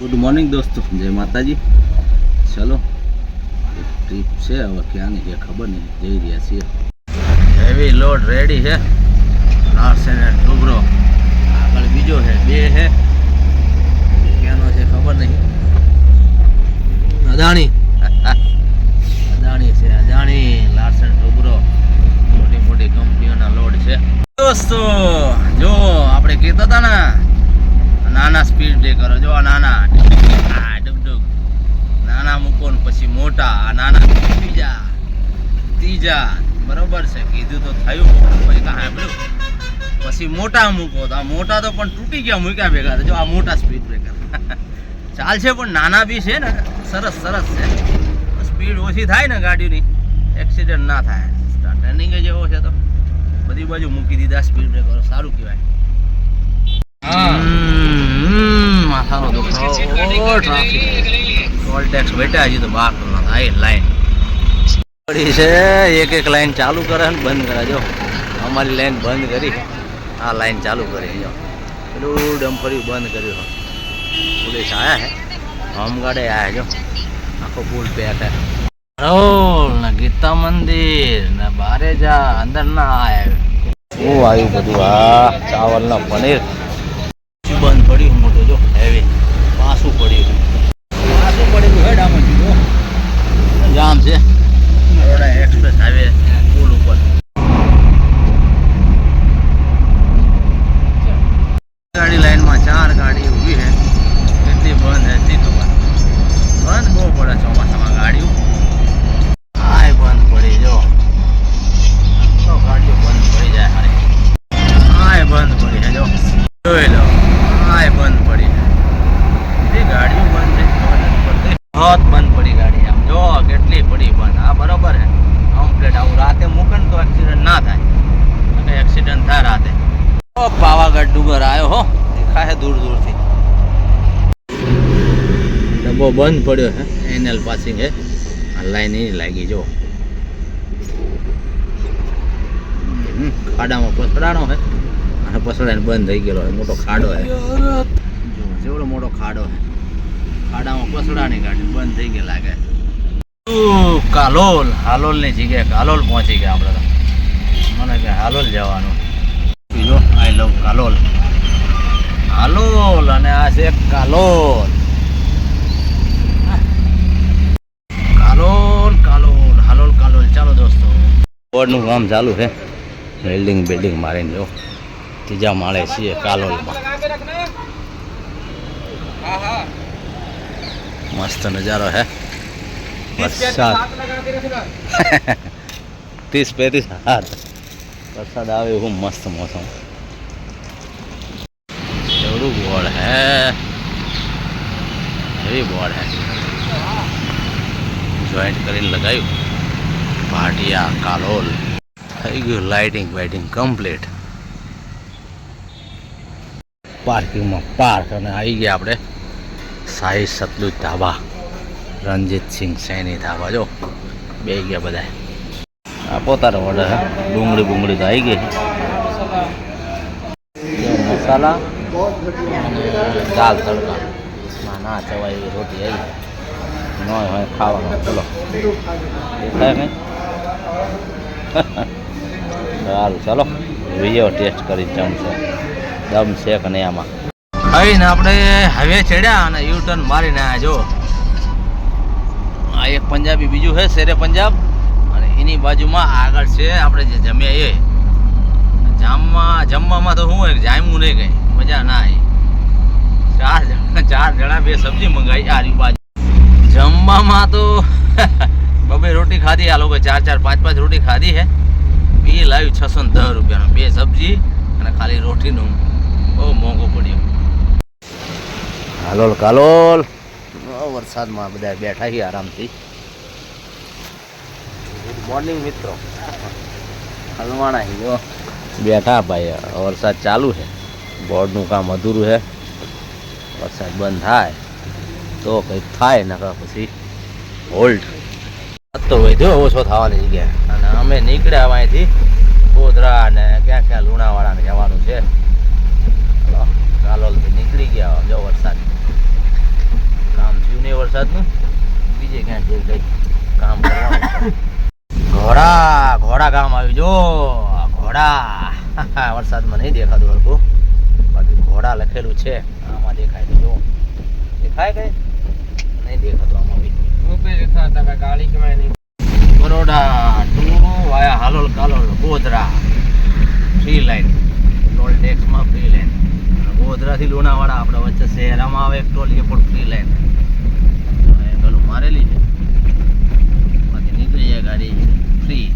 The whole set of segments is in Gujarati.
ગુડ મોર્નિંગ દોસ્તો. જય માતાજી. ચલો ટ્રીપ છે હવે, ક્યાંની છે ખબર નહીં. જઈ રહ્યા છીએ. હેવી લોડ રેડી છે. લાર્સન એન્ડ ટુબરો આગળ બીજો છે, બે છે. ક્યાંનો છે ખબર નહીં. અદાણી. અદાણી છે, અદાણી. એન્ડ ટુબરો મોટી મોટી કંપનીઓના લોડ છે. દોસ્તો જો આપણે કહેતા હતા ને નાના સ્પીડ બ્રેકરો જો આ નાના. આ ડુગડુગ. નાના મૂકો ને પછી મોટા. આ નાના ત્રીજા. ત્રીજા. બરોબર છે. કીધું તો થયું. પછી સાંભળ્યું પછી મોટા મૂકો. તો આ મોટા તો પણ તૂટી ગયા, મૂક્યા ભેગા. જો આ મોટા સ્પીડ બ્રેકર ચાલશે પણ નાના બી છે ને. સરસ સરસ છે. સ્પીડ ઓછી થાય ને ગાડીની. એક્સિડન્ટ ના થાય. ટર્નિંગ જેવો છે તો. બધી બાજુ મૂકી દીધા સ્પીડ બ્રેકરો સારું કહેવાય. માથાનો દુખાવો ટ્રાફિક. ટોલ ટેક્સ બેઠા હજી તો બાર ના થાય લાઈન પડી છે એક એક લાઈન ચાલુ કરે ને બંધ કરે. જો અમારી લાઈન બંધ કરી આ લાઈન ચાલુ કરી જો. પેલું ડમ્ફરી બંધ કર્યું. પોલીસ આયા હે. હોમગાર્ડે આયા જો. આખો પુલ પેક હે. રોલ ને ગીતા મંદિર ને બારે જા અંદર ના આયા શું આવ્યું બધું? આ ચાવલ ના પનીર બંધ પડ્યું મોટું જો હેવી પાછું પડ્યું પાછું પડ્યું હેડ આમાં જો જામ છે બરોડા એક્સપ્રેસ હાઈવે પુલ ઉપર ગાડી લાઈનમાં ચાર ગાડી ઊભી છે કેટલી બંધ છે જી ખબર બંધ બહુ પડે ચોમાસામાં ગાડીઓ હાય બંધ પડી જો આખો ગાડીઓ બંધ પડી જાય હારે હાય બંધ પડી છે જો જોઈ લો હાય બંધ પડી છે એ ગાડીઓ બંધ છે ખબર નથી પડતી બહોત બંધ પડી ગાડી આમ જો કેટલી પડી બંધ આ બરોબર છે કમ્પ્લીટ આવું રાતે મૂકે ને તો એક્સિડન્ટ ના થાય અને એક્સિડન્ટ થાય રાતે ઓ પાવાગઢ ડુંગર આવ્યો હો દેખાય દૂર દૂરથી બંધ પડ્યો છે. એનએલ પાસિંગ છે. લાઈન એ લાગી જો ખાડામાં પથડાણો છે. અને પથડાઈને બંધ થઈ ગયેલો મોટો ખાડો છે. જેવડો મોટો ખાડો છે. ખાડામાં પસડાણી ગાડી બંધ થઈ ગયેલા લાગે કાલોલ. ની જગ્યાએ કાલોલ પહોંચી ગયા આપણે મને કે હાલોલ જવાનું. બીજો આઈ લવ કાલોલ. હાલોલ, અને આ છે કાલોલ કાલોલ હાલોલ કાલોલ ચાલો દોસ્તો બોર્ડનું કામ ચાલુ છે. બિલ્ડિંગ બિલ્ડિંગ મારીને જો, ત્રીજા માળે છીએ કાલોલમાં. મસ્ત નજારો હે. વરસાદ. ત્રીસ પેત્રીસ હાથ. વરસાદ આવે એવું મસ્ત મોસમ. એવડું બોર્ડ હે. એવી બોર્ડ હે. જોઈન્ટ કરીને લગાવ્યું ભાટિયા, કાલોલ. થઈ ગયું લાઇટિંગ વાઇટિંગ કમ્પ્લીટ પાર્કિંગમાં પાર્ક અને આવી ગયા આપણે સાઈ સતલુજ ધાબા. રણજીતસિંહ સૈની ધાબા, જો. બે ગયા બધા આ પોતાનો ઓર્ડર ડુંગળી બુંગળી તો આવી ગઈ. મસાલા. દાલ તડકા. ના ચવાય એવી રોટી આવી. ન હોય ખાવાનું. ચલો. દેખાય કઈ સારું ચાલો. વીડિયો ટેસ્ટ કરી જમશે. દમ છે કે નહીં આમાં? ખાઈને આપણે હવે ચડ્યા અને યુ ટર્ન મારીને આ જો. આ એક પંજાબી, બીજું છે શેરે પંજાબ. અને એની બાજુમાં આગળ છે આપણે જે જમ્યા એ. જામમાં, જમવામાં તો શું જામવું નહીં કંઈ. મજા ના આવી. ચાર જણા ચાર જણા બે સબ્જી મંગાવી આરી બાજુ. જમવામાં તો બબે રોટી ખાધી આ લોકો ચાર ચાર પાંચ પાંચ રોટી ખાધી છે. એ લાવ્યું છસો ને દસ રૂપિયાનું બે સબ્જી અને ખાલી રોટીનું. બહુ મોંઘું પડ્યું. હાલોલ કાલોલ. બહુ વરસાદમાં બધા બેઠા છીએ આરામથી. ગુડ મોર્નિંગ મિત્રો. હલવાણા હી જો બેઠા ભાઈ વરસાદ ચાલુ છે. બોર્ડનું કામ અધૂરું છે. વરસાદ બંધ થાય તો કંઈક થાય નકર પછી હોલ્ડ તો વધ્યો ઓછો થવાની જગ્યાએ. અને અમે નીકળ્યા અહીંથી ગોધરા ને ક્યાં ક્યાં લુણાવાડા જવાનું છે. કાલોલથી નીકળી ગયા જો વરસાદ. કામ થયું નહીં વરસાદનું? બીજે ક્યાં જે કઈ કામ કરવાનું ઘોડા ઘોડા ગામ આવ્યું. જો ઘોડા. વરસાદમાં નહીં દેખાતું હરકું બાકી ઘોડા લખેલું છે. આમાં દેખાય તો જો. દેખાય કઈ? નહીં દેખાતું આમાં. બી Baroda to via, Halol, Kalol Godhra free line toll ટેક્સમાં free line ગોધરાથી લુણાવાડા આપણે વચ્ચે શહેરામાં આવે એક ટોલ એ પણ ફ્રી લાઈન એંગલ મારેલી છે બાકી નીકળી જાય ગાડી ફ્રી.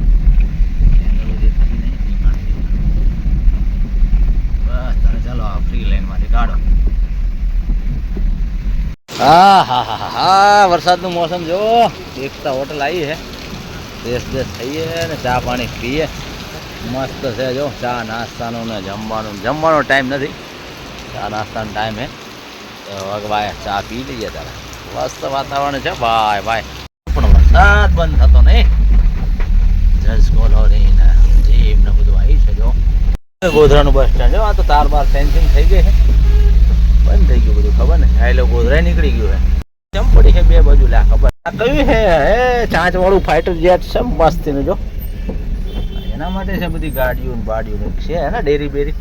બસ તારે ચાલો, આ ફ્રી લાઈનમાંથી કાઢો હા હા હા હા વરસાદનું મોસમ જો એકતા હોટલ આવી છે. દેશ દેશ થઈએ ને ચા પાણી પીએ. મસ્ત છે, જો. ચા નાસ્તાનો ને જમવાનો. જમવાનો ટાઈમ નથી. ચા નાસ્તાનો ટાઈમ હે ભાઈ ચા પી લઈએ તારે. મસ્ત વાતાવરણ છે. ભાઈ ભાઈ. પણ વરસાદ બંધ થતો નહીં. જસ કોલોરી ને જીમ ને બધું આવી છે, જો. ગોધરાનું બસ સ્ટેન્ડ જો આ તો તાર બાર ફેન્સિંગ થઈ ગઈ છે. બંધ થઈ ગયું બધું, ખબર ને? આ લોકો ગોધરાય નીકળી ગયું હે. ચમ પડી છે બે બાજુ? લા, ખબર. આ કયું છે? હે ચાંચ વાળું ફાઈટર જેટ છે, મસ્તીનું, જો. એના માટે છે બધી ગાડીઓ ને બાડીઓ ને છે, હે ને, ડેરી બેરી?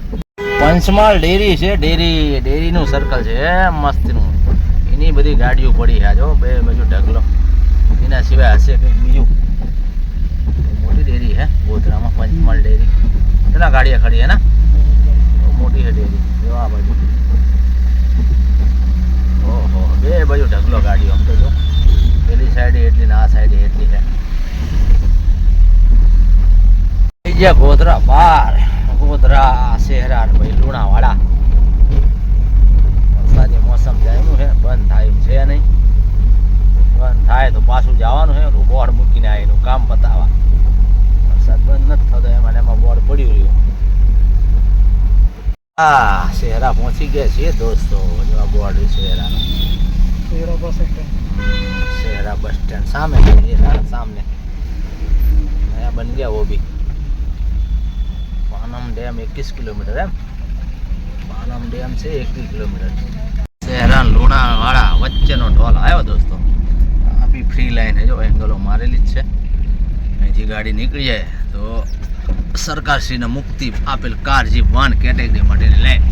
પંચમાળ ડેરી છે, ડેરી, ડેરીનું સર્કલ છે, હે, મસ્તીનું. એની બધી ગાડીઓ પડી છે જો, બે બાજુ ઢગલો. એના સિવાય હશે કંઈક બીજું? મોટી ડેરી હે ગોધરામાં પંચમહાલ ડેરી. કેટલા ગાડીઓ ખડી, હે ને? મોટી છે ડેરી જો આ બાજુ. બે બાજુ ઢગલો ગાડીઓ, આમ તો જો. પેલી સાઈડે એટલી ને આ સાઈડે એટલી છે. ગયા ગોધરા બાર ગોધરા શહેરા ભાઈ, લુણાવાડા. વરસાદી મોસમ જામ્યું છે, બંધ થાય છે નહીં. બંધ થાય તો પાછું જવાનું છે બોર્ડ મૂકીને આવીનું કામ બતાવવા વરસાદ બંધ નથી થતો, એમાં એમાં બોર્ડ પડ્યું રહ્યું હા શહેરા પહોંચી ગયા છીએ દોસ્તો જેવા board શહેરાનું. Shehra bus stand Shehra bus stand સામે સામને. અહીંયા બની ગયા વો બી પાનમ ડેમ એકવીસ કિલોમીટર એમ. પાનમ ડેમ છે એકવીસ કિલોમીટર. શહેરા લુણાવાડા વચ્ચેનો ઢોલ આવ્યો દોસ્તો. આપી ફ્રી લાઈન છે જો એંગલો મારેલી જ છે. અહીંથી ગાડી નીકળી જાય તો સરકારશ્રીને મુક્તિ આપેલ કાર જીપ વાન કેટેગરી માટેની લાઈન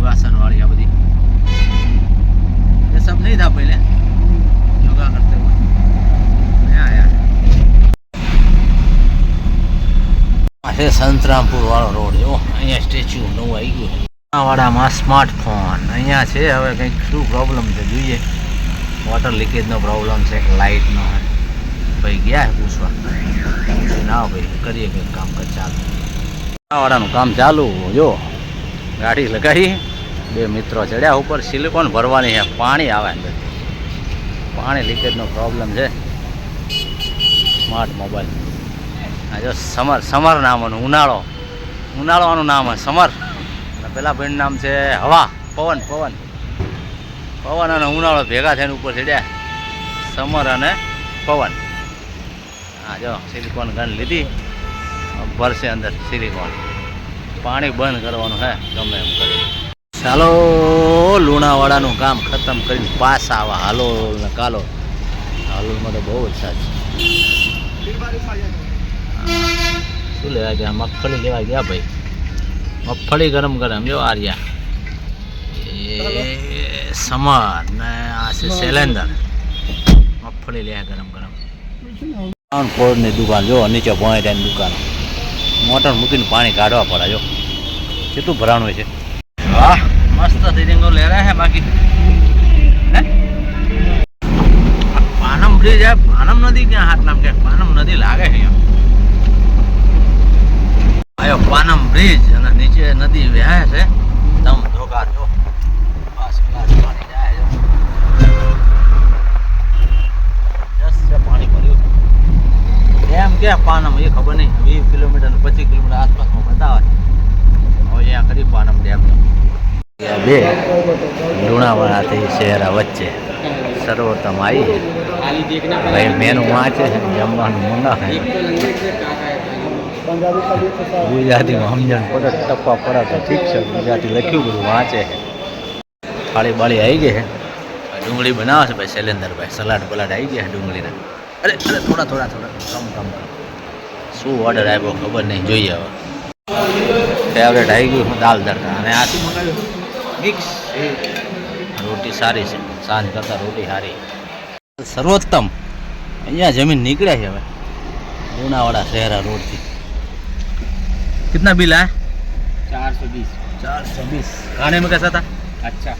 યોગાસન વાળી આ બધી ये सब नहीं था पहले योगा करते हुए नया आया આ છે સંતરામપુર વાળો રોડ જો અહીંયા સ્ટેચ્યુ નવું આવી ગયું વાડામાં સ્માર્ટફોન અહીંયા છે હવે કંઈક શું પ્રોબ્લેમ છે જોઈએ વોટર લીકેજનો પ્રોબ્લેમ છે કે લાઇટનો ભાઈ ગયા છે પૂછવા ના ભાઈ કરીએ કંઈક કામકાજ ચાલુ વાડાનું કામ ચાલુ જો ગાડી લગાવી બે મિત્રો ચડ્યા ઉપર, સિલિકોન ભરવાની છે. પાણી આવે અંદર. પાણી લીકેજનો પ્રોબ્લેમ છે. સ્માર્ટ મોબાઈલ આ જો સમર સમર નામનું ઉનાળો. ઉનાળાનું નામ છે સમર. અને પેલા ભાઈનું નામ છે હવા. પવન પવન. પવન અને ઉનાળો ભેગા થઈને ઉપર ચડ્યા. સમર અને પવન. હા જો સિલિકોન ગન લીધી. ભરશે અંદર સિલિકોન. પાણી બંધ કરવાનું હે ગમે એમ કરી. ચાલો લુણાવાડાનું કામ ખતમ કરીને પાછા આવા હાલોલ ને કાલો. હાલોલમાં તો બહુ વરસાદ છે. શું લેવા ગયા? મગફળી લેવા ગયા ભાઈ. મગફળી ગરમ ગરમ જો આર્યા. એ સમર ને આ છે સેલેન્ડર. મગફળી લેવા ગરમ ગરમ. ફ્લોરની દુકાન જો નીચે પોઈન્ટ દુકાન. મોટર મૂકીને પાણી કાઢવા પડે જો કેટલું ભરાણું છે? વાહ મસ્ત તિરંગો લહેરાય હે બાકી. પાનમ બ્રિજ હે પાનમ નદી ક્યાં હાથ નામ કે પાનમ નદી લાગે છે આયો પાનમ બ્રિજ અને નીચે નદી વહે છે તમ ધોકાર જો બસ ક્લાસ પાણી જાય જો જસ્ટ છે પાણી ભર્યું ડેમ ક્યાં પાનમ એ ખબર નહીં વીસ કિલોમીટર ને પચીસ કિલોમીટર આસપાસમાં બતાવે હવે અહીંયા ખરી પાનમ ડેમ તો બે લુણાવાડાથી શહેરા વચ્ચે. સર્વોત્તમ આવી ભાઈ, મેનુ વાંચે છે, જમવાનું મંગાવે ગુજરાતીમાં સમજણ પડે ટપ્પા પડે તો ઠીક છે. ગુજરાતી લખ્યું બધું વાંચે છે. થાળી બાળી આવી ગઈ છે. ડુંગળી બનાવે છે ભાઈ શૈલેન્દ્રભાઈ. સલાડ બલાડ આવી ગયા ડુંગળીના. અરે અરે, થોડા થોડા થોડા. કમ કમ શું ઓર્ડર આવ્યો ખબર નહીં, જોઈએ હવે. ફેવરેટ આવી ગયું દાલ દરકા અને આ મંગાવ્યું? મિક્સ રોટી સારી છે સાંજ કરતાં રોટી સારી સર્વોત્તમ અહીંયા જમીન નીકળે છે હવે લુણાવાડા શહેરા રોડથી कितना बिल आया चार सौ बीस चार सौ बीस खाने में कैसा था अच्छा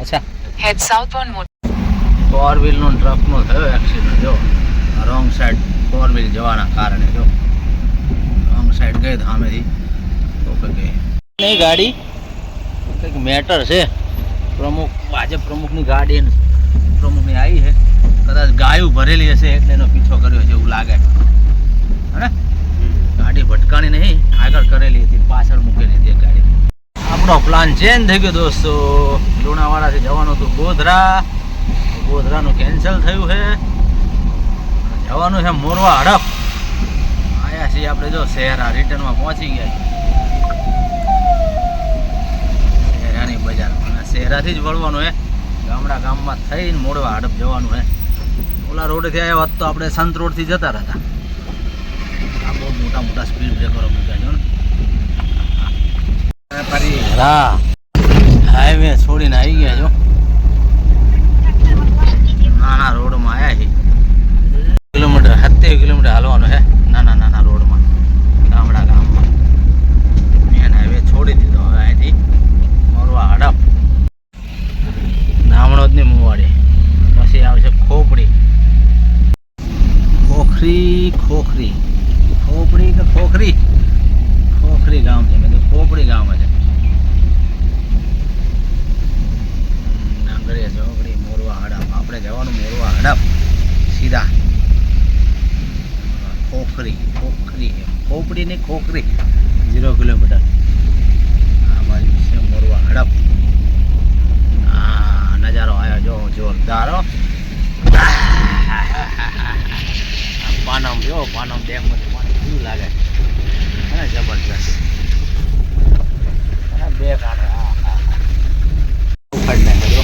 अच्छा Head southbound motor. ફોર વ્હીલનો ટ્રકનો થયો એક્સિડન્ટ જો રોંગ સાઈડ ફોર વ્હીલ જવાના કારણે જો રોંગ સાઈડ ગઈ સામેથી તો કંઈક નહીં ગાડી કંઈક મેટર છે. પ્રમુખ ભાજપ પ્રમુખની ગાડી પ્રમુખની આવી છે. કદાચ ગાયું ભરેલી હશે એટલે એનો પીછો કર્યો છે એવું લાગે. હે ગાડી ભટકાણી નહીં, આગળ કરેલી હતી, પાછળ મૂકેલી હતી ગાડી. આપણો પ્લાન ચેન્જ થઈ ગયો દોસ્તો. લુણાવાડાથી જવાનું હતું ગોધરા. ગોધરાનું કેન્સલ થયું છે. જવાનું છે મોરવા હડપ. આયા છીએ આપણે જો શહેરા રિટર્નમાં પહોંચી ગયા શહેરાની શહેરાથી જ વળવાનું હે. ગામડા ગામમાં થઈને મોડવા હડપ જવાનું હે. ઓલા રોડથી આવ્યા હોત તો આપણે સંત રોડથી જતા રહેતા. આ બહુ મોટા મોટા સ્પીડ બ્રેકરો મૂક્યા છો ને. હા. હાઈવે છોડીને આવી ગયા છો. નાના રોડમાં આવ્યા છે કિલોમીટર, સત્તેર કિલોમીટર હાલવાનું હે. નાના નાના રોડમાં. ગામડા ગામમાં. મેન હાઈવે છોડી દીધો હવે અહીંથી. મોરવા હડપ. પછી આવશે ખોપડી. ખોખરી ખોખરી. ખોપડી કે ખોખરી? ખોખરી ગામ છે મેં ખોપડી ગામ છે. નાગરે ચોકડી મોરવા હડપ. આપણે જવાનું મોરવા હડપ. સીધા. ખોખરી ખોખરી. ખોપડી ને ખોખરી. Zero kilometre. આ બાજુ છે મોરવા હડપ. આ નજારો આવ્યો જો જોરદાર પાનમ જો પાનમ ડેમ પાણી કેવું લાગે. હા જબરજસ્ત અને બે કાંઠે આ આ, આ. ઉખાડી નાખ્યો જો.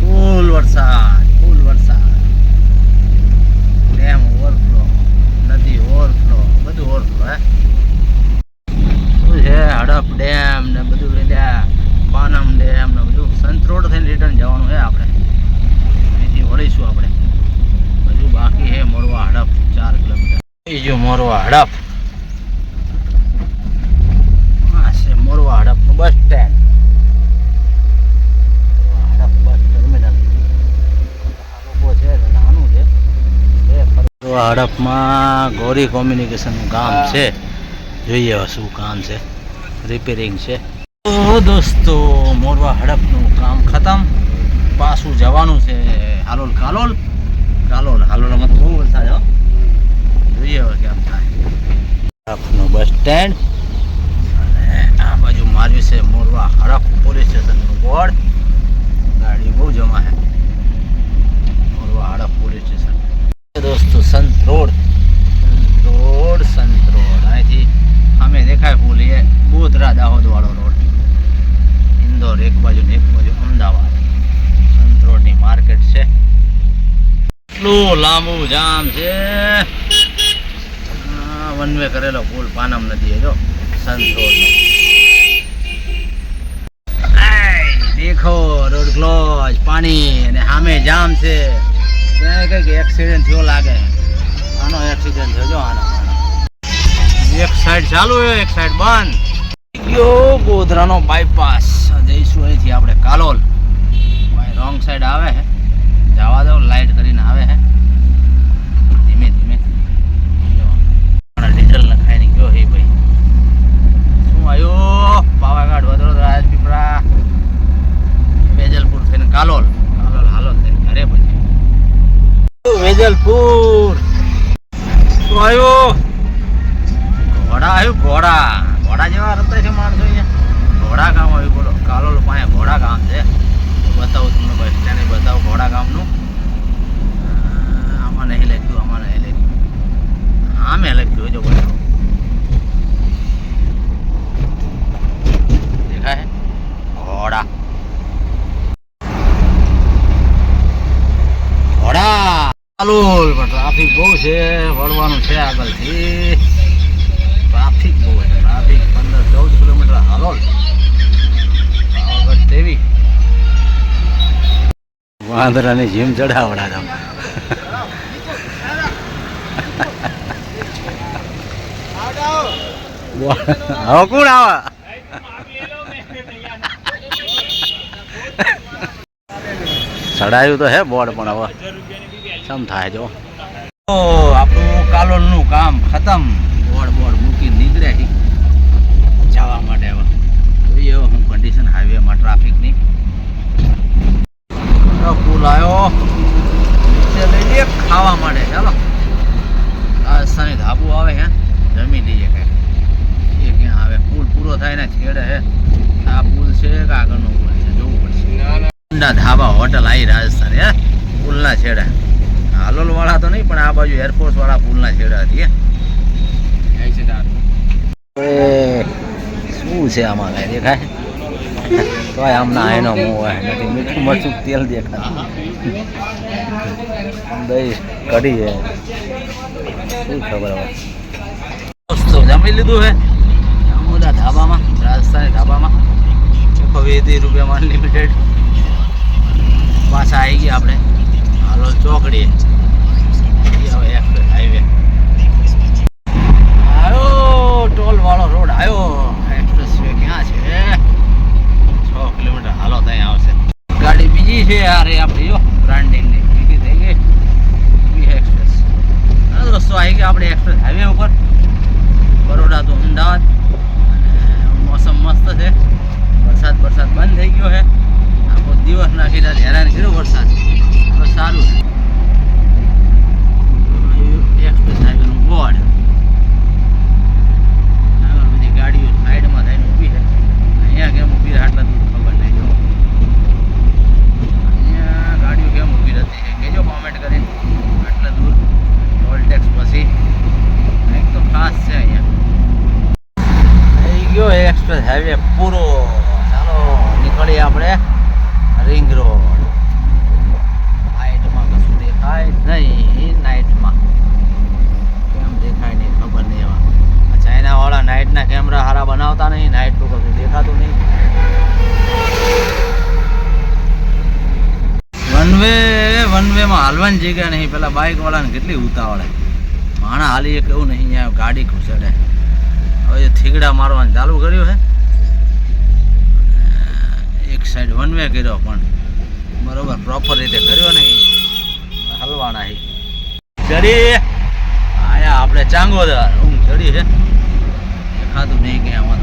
ફૂલ વરસાદ ફૂલ વરસાદ ડેમ ઓવરફ્લો નદી ઓવરફ્લો બધું ઓવરફ્લો હે શું છે હડપ ડેમ ને બધું એટલે પાનમ ડેમ ને બધું સંતરોડ થઈને રિટર્ન જવાનું છે આપણે અહીંથી વળીશું આપણે હજુ બાકી છે મોરવા હડપ ચાર કિલોમીટર બીજું મોરવા હડપ આ છે મોરવા હડપનું બસ સ્ટેન્ડ. હડપ બસ ટર્મિનલ. લોકો છે નાનું હડપમાં ગોરી કોમ્યુનિકેશનનું કામ છે. જોઈએ શું કામ છે. રિપેરિંગ છે. તો દોસ્તો મોરવા હડપનું કામ ખતમ. પાછું જવાનું છે હાલોલ કાલોલ. કાલોલ હાલોલમાં બહુ વરસાદ હો. જોઈએ હવે કેમ થાય. હડપનું બસ સ્ટેન્ડ. અને આ બાજુ માર્યું છે, મોરવા હડપ પોલીસ સ્ટેશનનું બોર્ડ. ગાડી બહુ જમા છે. Morwa Hadaf police station. દોસ્તો, સંત રોડ. રોડ, સંત રોડ. અહીંથી અમે દેખાય પુલ એ ગોધરા દાહોદ વાળો રોડ. ઇન્દોર એક બાજુ ને એક બાજુ અમદાવાદ. સંત રોડની માર્કેટ છે. એટલું લાંબુ જામ છે. વન વે કરેલો પુલ પાનમ નદી જો, સંત રોડનો. શીખો રોડ ક્લોઝ પાણી અને સામે જામ છે. ત્યાં એક્સિડન્ટ થયો લાગે. આનો એક્સિડન્ટ થયો આનો. એક સાઈડ ચાલુ છે, એક સાઈડ બંધ. ગયો ગોધરાનો બાયપાસ જઈશું અહીંથી આપણે કાલોલ. ભાઈ રોંગ સાઈડ આવે છે જવા દો લાઈટ કરીને આવે છે ધીમે ધીમે. ડીઝલ નખાઈને ગયો હે ભાઈ. શું આવ્યો? કાલોલ કાલોલ હાલો ઘરે પછી. વેજલપુર. આવ્યો? ઘોડા આવ્યું? ઘોડા. ઘોડા જેવા રસ્તા છે માણસો અહીંયા. ઘોડા ગામ આવ્યું બોલો. કાલોલ પાસે ઘોડા ગામ છે. બતાવું તમને બસ સ્ટેન્ડ બતાવું ઘોડા ગામનું. આમાં નહીં લખ્યું આમાં નહીં લખ્યું. હા મેં લખ્યું જો બોલો દેખાય ઘોડા. પણ ટ્રાફિક બહુ છે વળવાનું છે આગળથી. ટ્રાફિક બહુ છે ટ્રાફિક પંદર ચૌદ કિલોમીટર. હાલો પાવાગઢ દેવી વાંદરાની જીમ ચડાવડા તમે. હવે કોણ આવે? ચડાયું તો હે બોર્ડ પણ હવે. સમ થાય જો. ઓ આપણું કાલોલનું કામ ખતમ. બોર્ડ બોર્ડ મૂકી નીકળ્યા છે જવા માટે હવે. જોઈએ હું કન્ડિશન હાઈવેમાં ટ્રાફિકની પુલ આવ્યો નીચે લઈ લઈએ ખાવા માટે. ચાલો રાજસ્થાની ધાબુ આવે હે. જમી લઈએ કંઈક એ ક્યાં આવે? પુલ પૂરો થાય ને છેડે હે. આ પુલ છે કે આગળનો પુલ છે? જોવું પડશે. ધાબા હોટલ આવી રાજસ્થાન હે. પુલના છેડે. હાલોલ વાળા તો નહીં પણ આ બાજુ એરફોર્સ વાળા ફૂલના છેડા હતી શું છે આમાં કઈ દેખાય? તો આમ ના એનો મોં હોય નથી મીઠું મરચું તેલ દેખાય દહીં કઢી છે. શું ખબર હવે? દોસ્તો જમી લીધું હે? અમુદા ધાબામાં રાજસ્થાની ધાબામાં. એકસો વીસ રૂપિયામાં અનલિમિટેડ પાછા આવી ગયા આપણે. હાલો ચોકડી. હાઈવે આવ્યો ટોલ વાળો રોડ આવ્યો એક્સપ્રેસ વે ક્યાં છે? છ કિલોમીટર હાલો ત્યાં આવશે. ગાડી બીજી છે એ આપણી જો બ્રાન્ડિંગની બીજી થઈ ગઈ. બી એક્સપ્રેસ દોસ્તો આવી ગયા આપણે એક્સપ્રેસ હાઈવે ઉપર. બરોડા તો અમદાવાદ. મોસમ મસ્ત છે. વરસાદ વરસાદ બંધ થઈ ગયો છે. આખો દિવસ નાખી હેરાન કર્યો વરસાદ હવે સારું છે એક્સપ્રેસ હાઈવેનું બોર્ડ આગળ બધી ગાડીઓ સાઈડમાં થઈને ઊભી છે અહીંયા કેમ ઊભી રહે આટલા દૂર ખબર નહીં જો અહીંયા ગાડીઓ કેમ ઊભી રહેતી છે કહેજો કોમેન્ટ કરીને આટલા દૂર ટોલ ટેક્સ પછી કંઈક તો ખાસ છે અહીંયા થઈ ગયો એક્સપ્રેસ હાઈવે પૂરો ચાલો નીકળીએ આપણે રિંગ રોડ નાઇટમાં કશું દેખાય જ નહીં નાઇટમાં કેમ દેખાય નહીં ખબર નહીં હવે આ ચાઇનાવાળા નાઇટના કેમેરા બનાવતા નહીં નાઇટનું કશું દેખાતું નહીં. વન વે વન વેમાં હાલવાની જગ્યા નહીં, પેલા બાઇક વાળાને કેટલી ઉતાવળે. માણા હાલી એક એવું નહીં, અહીંયા ગાડી ઘૂસેડે. હવે એ થીગડા મારવાનું ચાલુ કર્યું છે એક સાઈડ વન વે કર્યો પણ. બરોબર પ્રોપર રીતે કર્યો નહીં. હલવાના હી. ચડી. આયા, આપણે ચાંગોદર. ઊંઘ ચડી છે દેખાતું નહીં કે આમાં